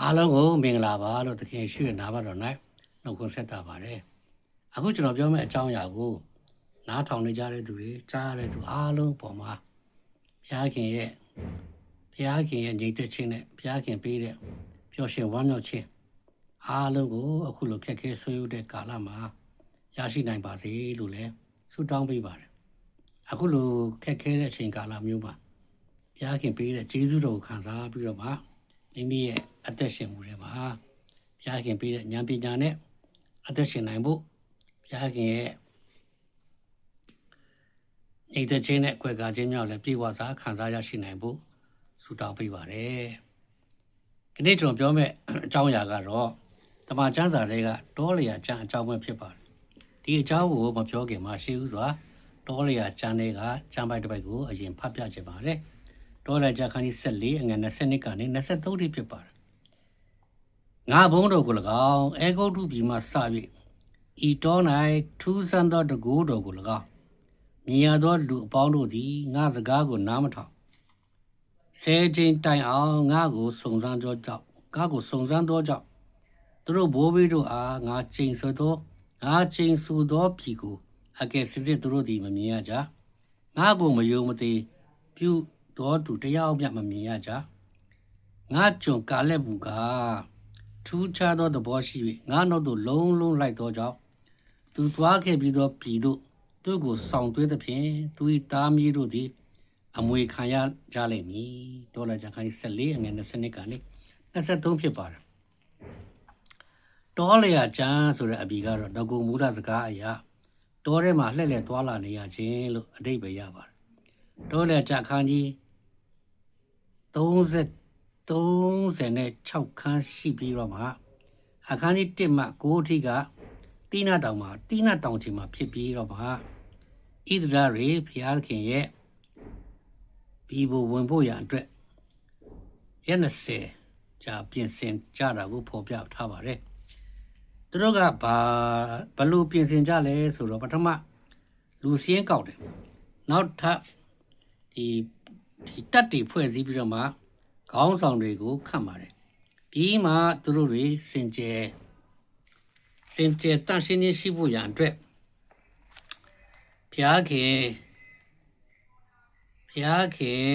အားလုံးကိုမင်္ဂလာပါလို့သခင်ရှိရနာပါတော်၌နှုတ်ခွန်းဆက်တာပါတယ်အခုကျွန်တော်ပြောမယ့်အကြောင်းအရာကိုနားထောင်နေကြတဲ့သူတွေကြားရတဲ့သူအားလုံးပေါ်မှာဘုရားခင်ရဲ့ဘုရားခင်ရဲ့ညီသက်ခြင်းနဲ့ဘုရားခင်ပေးတဲ့ပျော်ရွှင်ဝမ်းမြောက်ခြင်းအားလုံးကိုအခုလိုခက်ခဲဆွေးနွေးတဲ့ကာလမှာရရှိနိုင်ပါစေလို့လည်းဆုတောင်းပေးပါတယ်အခုလိုခက်ခဲတဲ့အချိန်ကာလမျိုးမှာဘုရားခင်ပေးတဲ့ကျေးဇူးတော်ကိုခံစားပြီးတော့မှ မိမိရဲ့အသက်ရှင်မှုတွေမှာဘုရားခင်ပေးတဲ့ဉာဏ်ပညာနဲ့အသက်ရှင်နိုင်ဖို့ဘုရားခင်ရဲ့ညီတဲ့ချင်းနဲ့အကွယ်ကားခြင်းမြောက်လည်းပြေဝစွာခံစားရရှိနိုင်ဖို့ဆုတောင်းပေးပါတယ်။ဒီနေ့ကျွန်တော်ပြောမယ့်အကြောင်းအရာကတော့တမန်ကျမ်းစာတွေကတောလျာကျမ်းအကြောင်းပဲဖြစ်ပါတယ်။ဒီအကြောင်းကိုမပြောခင်မှာရှေးဥစွာတောလျာကျမ်းတွေကကျမ်းပိုက်တစ်ပိုက်ကိုအရင်ဖတ်ပြချင်ပါတယ်။ တောလျာကျမ်းခန်းကြီး14အငယ်20ကနေ23ထိဖြစ်ပါတယ်။ငါဘုန်းတော်ကို၎င်းအေဂုတ်တုပြည်မှစ၍ဤတော၌ထူးဆန်းသောတကူတော်ကို၎င်းမြင်ရသောလူအပေါင်းတို့သည်ငါစကားကိုနားမထောင်ဆဲချင်းတိုင်အောင်ငါကိုစုံစမ်းသောကြောင့်ငါကိုစုံစမ်းသောကြောင့်သူတို့ဘိုးဘေးတို့အားငါချိန်ဆသောငါချိန်ဆသောပြီကိုအကယ်စစ်စစ်သူတို့သည်မမြင်ရကြငါကိုမယုံမသိပြု တော်သူတယောက်မျှမမြင်ရကြငါကြုံကာလက်ဘူးကထူးခြားသောသဘောရှိ၍ငါတို့တို့လုံးလုံးလိုက်သောကြောင့်သူသွားခဲ့ပြီးသောပြည်သို့သူ့ကိုဆောင်သွင်းသဖြင့်သူ၏သားမီးတို့သည် အမွေခံရကြလိမ့်မည်ဒေါ်လာချန်ခိုင်း14အငယ်20ကနေ23ဖြစ်ပါတယ်တောလျာကျမ်းဆိုတဲ့အဘီကတော့ငကုမူရစကားအရာတောထဲမှာလှည့်လည်သွားလာနေရခြင်းလို့အဓိပ္ပာယ်ရပါတယ်တောလျာကျမ်းခန်းကြီး 30 36ခန်းရှိပြီးတော့မှအခန်းကြီး1မှ9အထိကတိနာတောင်မှာတိနာတောင်ချီမှာဖြစ်ပြီးတော့မှဣဒရာရေဖျားခင်ရဲ့ဒီဘဝင်ဖို့ရန်အတွက်ရက်20ကြာပြင်ဆင်ကြတာကိုဖော်ပြထားပါတယ်သူတို့ကဘာဘလို့ပြင်ဆင်ကြလဲဆိုတော့ပထမလူစင်းကောက်တယ်နောက်ထပ်ဒီ ဒီတက်တွေဖွဲ့စည်းပြီးတော့မှခေါင်းဆောင်တွေကိုခတ်ပါတယ်ပြီးမှသူတို့တွေစင်ကြယ်စင်ကြယ်တန့်ရှင်းခြင်းရှိဖို့ရန်အတွက်ဘုရားခင်ဘုရားခင်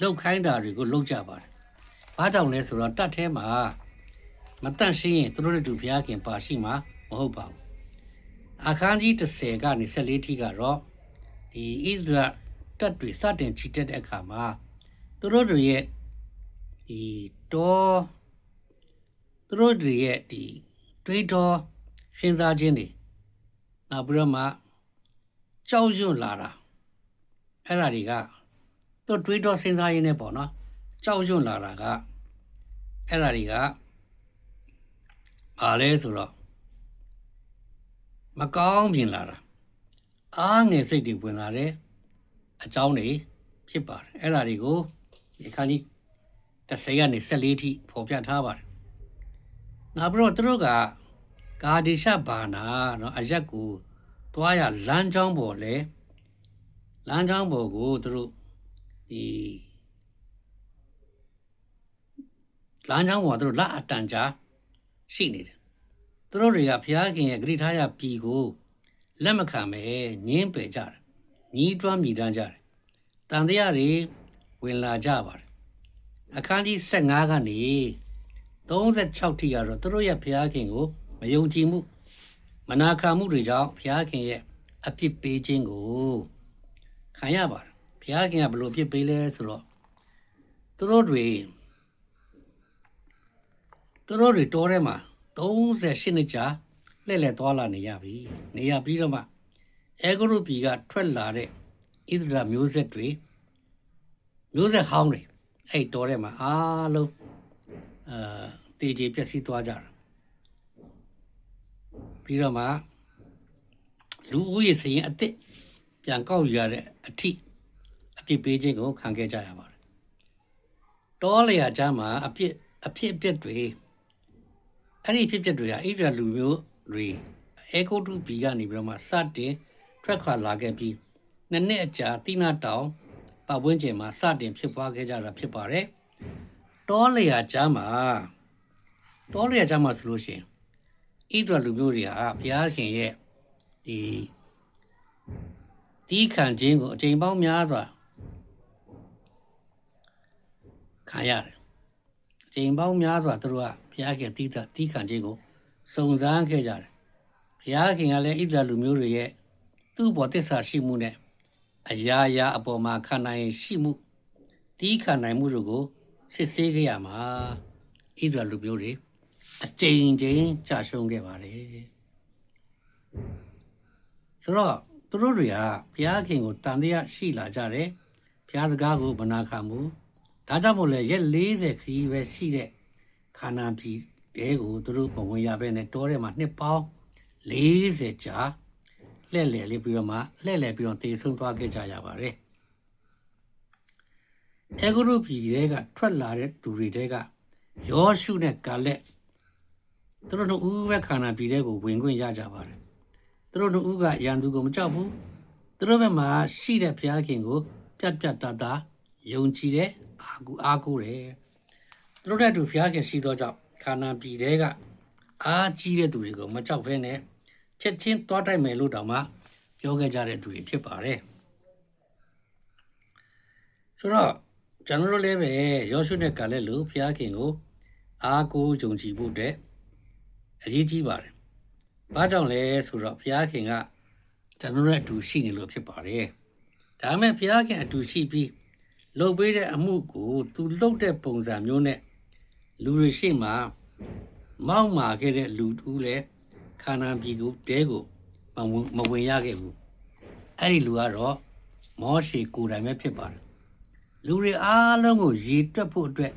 လှုပ်ခိုင်းတာတွေကိုလှုပ်ကြပါတယ်။ဘာကြောင့်လဲဆိုတော့တတ်ထဲမှာမတန့်ရှင်းရင်သူတို့တို့ဘုရားခင်ပါရှိမှာမဟုတ်ပါဘူး။အခန်းကြီး30ကနေ14ထိကတော့ဒီဣသရ တက်တွေစတင်ချီတက်တဲ့အခါမှာသူတို့တွေရဲ့ဒီတော့သူတို့တွေရဲ့ဒီတွေးတော်စဉ်းစားခြင်းတွေနောက်ပြီးတော့မှကြောက်ရွံ့လာတာအဲ့ဒါတွေကသူတွေးတော်စဉ်းစားရင်းနဲ့ပေါ့နော်ကြောက်ရွံ့လာတာကအဲ့ဒါတွေကဘာလဲဆိုတော့မကောင်းပြင်လာတာအားငယ်စိတ်တွေဝင်လာတယ် အကြောင်းတွေဖြစ်ပါတယ်အဲ့ဒါတွေကိုဒီအခန်းကြီး30ကနေ14ထိဖော်ပြထားပါတယ်နောက်ပြီးတော့သူတို့ကကာဒီရှဘာနာနော်အရက်ကိုသွားရလမ်းကြောင်းပေါ်လဲလမ်းကြောင်းပေါ်ကိုသူတို့ဒီလမ်းကြောင်းပေါ်သူတို့လက်အတန်ကြာရှိနေတယ်သူတို့တွေကဘုရားခင်ရဲ့ဂရိထာယပြည်ကိုလက်မခံပဲငင်းပယ်ကြတယ် ညီးတွားမြည်တမ်းကြတယ်တန်တရားတွေဝင်လာကြပါတယ်အခန်းကြီး15ကနေ36ထိကတော့သူတို့ရဲ့ဘုရားခင်ကိုမယုံကြည်မှုမနာခံမှုတွေကြောင့်ဘုရားခင်ရဲ့အပြစ်ပေးခြင်းကိုခံရပါတယ်ဘုရားခင်ကဘယ်လိုအပြစ်ပေးလဲဆိုတော့သူတို့တွေသူတို့တွေတောထဲမှာ38နှစ်ကြာလှည့်လည်သွားလာနေရပြီနေရပြီးတော့မှ အဲဂရုပြည်ကထွက်လာတဲ့ဣသရာမျိုးဆက်တွေမျိုးဆက်ဟောင်းတွေအဲ့တော်ထဲမှာအားလုံးအာတေးကြီးပျက်စီးသွားကြတာပြီးတော့မှလူဦးရေစရင်အစ်စ်ပြန်ကောက်ယူရတဲ့အထိအပြစ်ပေးခြင်းကိုခံခဲ့ကြရပါတယ်တောလျာချမ်းမှာအပြစ်အဖြစ်အပျက်တွေအဲ့ဒီဖြစ်ပျက်တွေကဣသရေလလူမျိုးတွေအေဂုတုပြည်ကနေပြီးတော့မှစတင် ထွက်ခွာလာခဲ့ပြီးနှစ်နှစ်အကြာတိနာတောင်ပတ်ဝန်းကျင်မှာစတင်ဖြစ်ပွားခဲ့ကြတာဖြစ်ပါတယ်။တတောလျာကျမ်းမှာတောလျာကျမ်းမှာဆိုလို့ရှိရင်ဣဒရလူမျိုးတွေဟာဘုရားခင်ရဲ့ဒီတီးခံခြင်းကိုအချိန်ပေါင်းများစွာခံရတယ်အချိန်ပေါင်းများစွာသူတို့ကဘုရားခင်တီးတာတီးခံခြင်းကိုစုံစမ်းခဲ့ကြတယ်ဘုရားခင်ကလည်းဣဒရလူမျိုးတွေရဲ့ သူ့ဘောတစ္ဆာရှိမှုနဲ့အရာရာအပေါ်မှာခံနိုင်ရှိမှုတီးခံနိုင်မှုတို့ကိုစစ်ဆေးခဲ့ရမှာဣဒရလူမျိုးတွေအကြိမ်ကြိမ်ကြာရှုံးခဲ့ပါတယ်ဆိုတော့သူတို့တွေကဘုရားခင်ကိုတန်တရားရှိလာကြတယ်ဘုရားစကားကိုမနာခံဘူးဒါကြောင့်မို့လဲရက်40ခရီးပဲရှိတဲ့ခါနာပြည်တဲကိုသူတို့မဝင်ရဘဲနဲ့တောထဲမှာနှစ်ပေါင်း40ကြာ လှဲ့လှဲ့လေးပြီးတော့မှလှဲ့လှဲ့ပြီးတော့တည်ဆုံးသွားခဲ့ကြရပါတယ်အဲဂရုပြည်တွေကထွက်လာတဲ့သူတွေတဲကယောရှုနဲ့ကာလက်သူတို့တို့ဦးပဲခါနာပြည်တဲ့ကိုဝင်ခွင့်ရကြပါတယ်သူတို့တို့ဦးကရန်သူကိုမကြောက်ဘူးသူတို့ဘက်မှာရှိတဲ့ဘုရားခင်ကိုပြတ်ပြတ်သားသားယုံကြည်တဲ့အာကူအားကိုးတယ်သူတို့တဲ့သူဘုရားခင်ရှိသောကြောင့်ခါနာပြည်တွေကအားကြီးတဲ့သူတွေကိုမကြောက်ဘဲနဲ့ ချက်ချင်းတွားတိုက်မယ်လို့တောင်မှပြောခဲ့ကြတဲ့သူတွေဖြစ်ပါတယ်ဆိုတော့ကျွန်တော်တို့လည်းပဲယောရှုနဲ့ကလည်းလို့ဘုရားခင်ကိုအားကိုးကြုံကြည်ဖို့တဲ့အရေးကြီးပါတယ်။ဘာကြောင့်လဲဆိုတော့ဘုရားခင်ကကျွန်တော်တို့အတူရှိနေလို့ဖြစ်ပါတယ်။ဒါမဲ့ဘုရားခင်အတူရှိပြီးလှုပ်ပေးတဲ့အမှုကို သူလှုပ်တဲ့ပုံစံမျိုးနဲ့လူတွေရှိမှမောက်မာခဲ့တဲ့လူတူးလည်း ခန္ဓာပြည်ကိုတဲကိုမဝင်မဝင်ရခဲ့ဘူး။အဲ့ဒီလူကတော့မောရှေကိုယ်တိုင်ပဲဖြစ်ပါတယ်။လူတွေအားလုံးကိုရေတွက်ဖို့အတွက်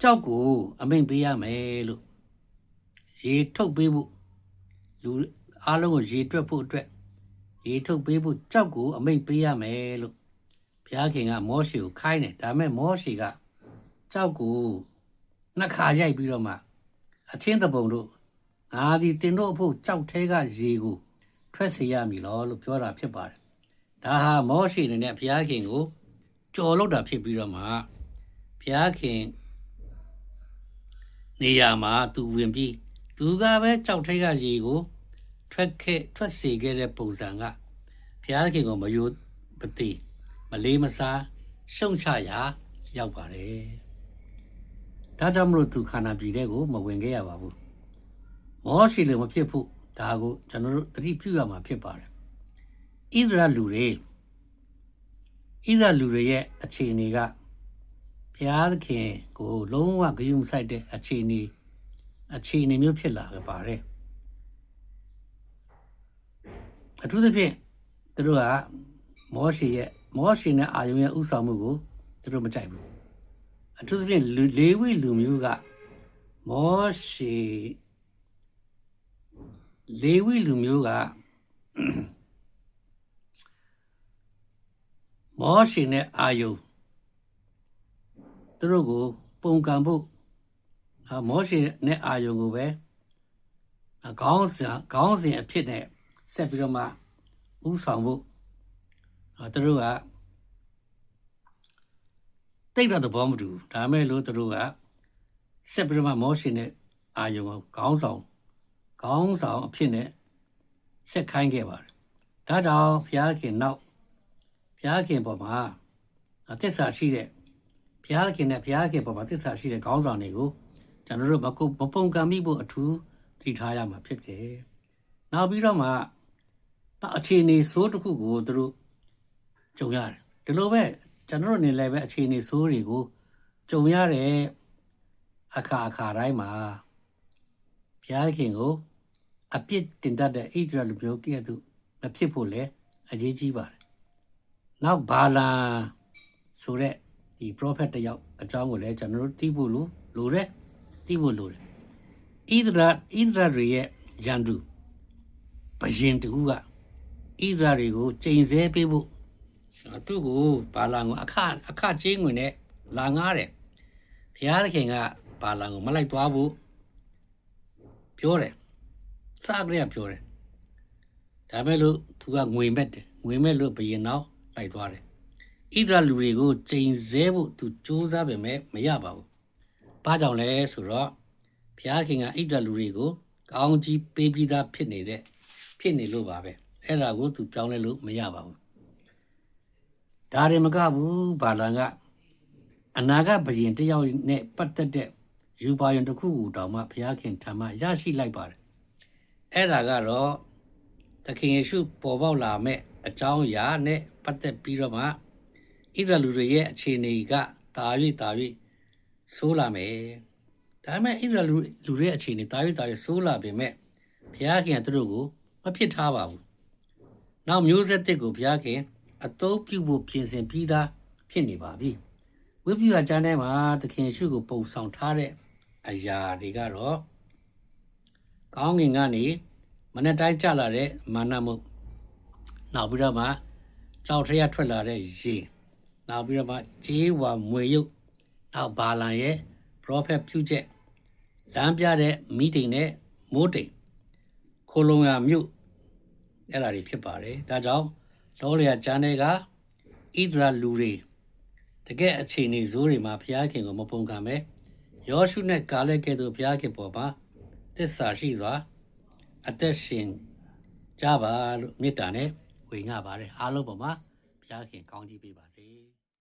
ကြောက်ကိုအမိန်ပေးရမယ်လို့ရေထုတ်ပေးဖို့လူအားလုံးကိုရေတွက်ဖို့အတွက်ရေထုတ်ပေးဖို့ကြောက်ကိုအမိန်ပေးရမယ်လို့ဘုရားခင်ကမောရှေကိုခိုင်းတယ်ဒါပေမဲ့မောရှေကကြောက်ကိုနှစ်ခါရိုက်ပြီးတော့မှအချင်းတပုံတို့ ငါဒီတင်တို့အဖို့ကြောက်သေးကရေကိုထွက်စေရမည်လို့လို့ပြောတာဖြစ်ပါတယ်ဒါဟာမောရှေအနေနဲ့ဘုရားခင်ကိုကြော်လို့တာဖြစ်ပြီးတော့မှဘုရားခင်နေရာမှာသူဝင်ပြီးသူကပဲကြောက်ထိတ်ကရေကို ထွက်ခဲ့ထွက်စေခဲ့တဲ့ပုံစံကဘုရားခင်ကိုမယိုမသိမလေးမစားရှုံချရာရောက်ပါတယ်ဒါကြောင့်မလို့သူခန္ဓာပြည်တဲ့ကိုမဝင်ခဲ့ရပါဘူး မောရှိလည်းမဖြစ်ဖို့ဒါကိုကျွန်တော်တို့တတိပြုရမှာဖြစ်ပါတယ်ဣသရလူတွေဣသရလူတွေရဲ့အခြေအနေကဘုရားသခင်ကိုလုံးဝဂရုမစိုက်တဲ့အခြေအနေအခြေအနေမျိုးဖြစ်လာကြပါတယ်အထူးသဖြင့်သူတို့ကမောရှေရဲ့မောရှေနဲ့အာယုံရဲ့ဥဆောင်မှုကိုသူတို့မကြိုက်ဘူးအထူးသဖြင့်လေဝိလူမျိုးကမောရှေ လေဝိလူမျိုးကမောရှေနဲ့အာယုံသူတို့ကို ပုံကံဖို့မောရှေနဲ့အာယုံကိုပဲခေါင်းစဉ်ခေါင်းစဉ်အဖြစ်နဲ့ဆက်ပြီးတော့မှဥဆောင်ဖို့သူတို့ကတိတ်တဲ့ဘောမတူဒါမဲ့လို့သူတို့ကဆက်ပြီးတော့မှမောရှေနဲ့အာယုံကိုခေါင်းဆောင် ခေါင်းဆောင်အဖြစ်နဲ့ဆက်ခိုင်းခဲ့ပါတယ်ဒါကြောင့်ဘုရားခင်နောက်ဘုရားခင်ပေါ်မှာသစ္စာရှိတဲ့ဘုရားခင်နဲ့ဘုရားခင်ပေါ်မှာသစ္စာရှိတဲ့ခေါင်းဆောင်တွေကိုကျွန်တော်တို့မကုမပုံကံမိဖို့အထူးသိထားရမှာဖြစ်တယ်။နောက်ပြီးတော့မှအခြေအနေဆိုးတစ်ခုကိုသူတို့ကြုံရတယ်။ဒီလိုပဲကျွန်တော်တို့နေလည်းပဲအခြေအနေဆိုးတွေကိုကြုံရတဲ့အခါအခါတိုင်းမှာဘုရားခင်ကို အပြစ်တင်တတ်တဲ့ဣသရေလလူမျိုးကဲ့သို့မဖြစ်ဖို့လည်းအရေးကြီးပါတယ်။နောက်ဘာလာဆိုတဲ့ဒီ prophet တယောက်အကြောင်းကိုလည်းကျွန်တော်တို့သိဖို့လိုလိုတယ်သိဖို့လိုတယ်ဣဒရာဣဒရာတွေရဲ့ရန်သူဘယင်တူကဣဒရာတွေကိုချိန်ဆပေးဖို့သူ့ကိုဘာလာကိုအခအခချင်းဝင်နဲ့လာငားတယ်ဘုရားသခင်ကဘာလာကိုမလိုက်သွားဘူးပြောတယ် စကလေးကပြောတယ်ဒါမဲ့လို့သူကငွေမဲ့တယ်ငွေမဲ့လို့ဘယင်နောက်လိုက်သွားတယ်ဣဒရလူတွေကိုချိန်ဆဖို့သူစူးစမ်းပေမဲ့မရပါဘူး။ဘာကြောင့်လဲဆိုတော့ဘုရားခင်ကဣဒရလူတွေကိုကောင်းကြီးပေးပြီးသားဖြစ်နေတဲ့ဖြစ်နေလို့ပါပဲ။အဲ့ဒါကိုသူပြောင်းလဲလို့မရပါဘူး။ဒါရင်မကဘူးဘာလန်ကအနာဂတ်ဘရင်တစ်ယောက်နဲ့ပတ်သက်တဲ့ယူပါယံတစ်ခုကိုတောင်မှဘုရားခင်ထံမှရရှိလိုက်ပါတယ်။ အဲ့ဒါကတော့သခင်ယေရှုပေါ်ပေါက်လာမဲ့အကြောင်းအရာနဲ့ပတ်သက်ပြီးတော့မှဣသလူတွေရဲ့အခြေအနေကတာ၍တာ၍ဆိုးလာမယ်။ဒါပေမဲ့ဣသလူလူတွေရဲ့အခြေအနေတာ၍တာ၍ဆိုးလာပေမဲ့ဘုရားခင်ကသူတို့ကိုမဖြစ်ထားပါဘူး။နောက်မျိုးဆက်တစ်ကိုဘုရားခင်အသုံးပြုဖို့ပြင်ဆင်ပြီးသားဖြစ်နေပါပြီ။ဝိပုယကျမ်းထဲမှာသခင်ရှုကိုပုံဆောင်ထားတဲ့အရာတွေကတော့ ကောင်းငင်ကနေမနေ့တိုင်းကြလာတဲ့မာနမှုနောက်ပြီးတော့မှကြောက်ထရထွက်လာတဲ့ရေနောက်ပြီးတော့မှဂျေးဝါမွေရုပ်နောက်ဘာလန်ရဲ့ prophet ပြုချက်လမ်းပြတဲ့မီတင်နဲ့မိုးတိမ်ခိုလုံရမြို့အဲ့ဒါတွေဖြစ်ပါတယ်ဒါကြောင့်တောလျာကျမ်းတွေကဣဒရာလူတွေတကယ်အခြေအနေဇိုးတွေမှာဘုရားခင်ကိုမပုံကံပဲယောရှုနဲ့ကာလက်ကဲ့သို့ဘုရားခင်ပေါ်မှာ တစ္ဆာရှိစွာအသက်ရှင်ကြပါလို့မေတ္တာနဲ့ဝေငှပါတယ်အားလုံးပေါ်မှာဘုရားခင်ကောင်းကြီးပေးပါစေ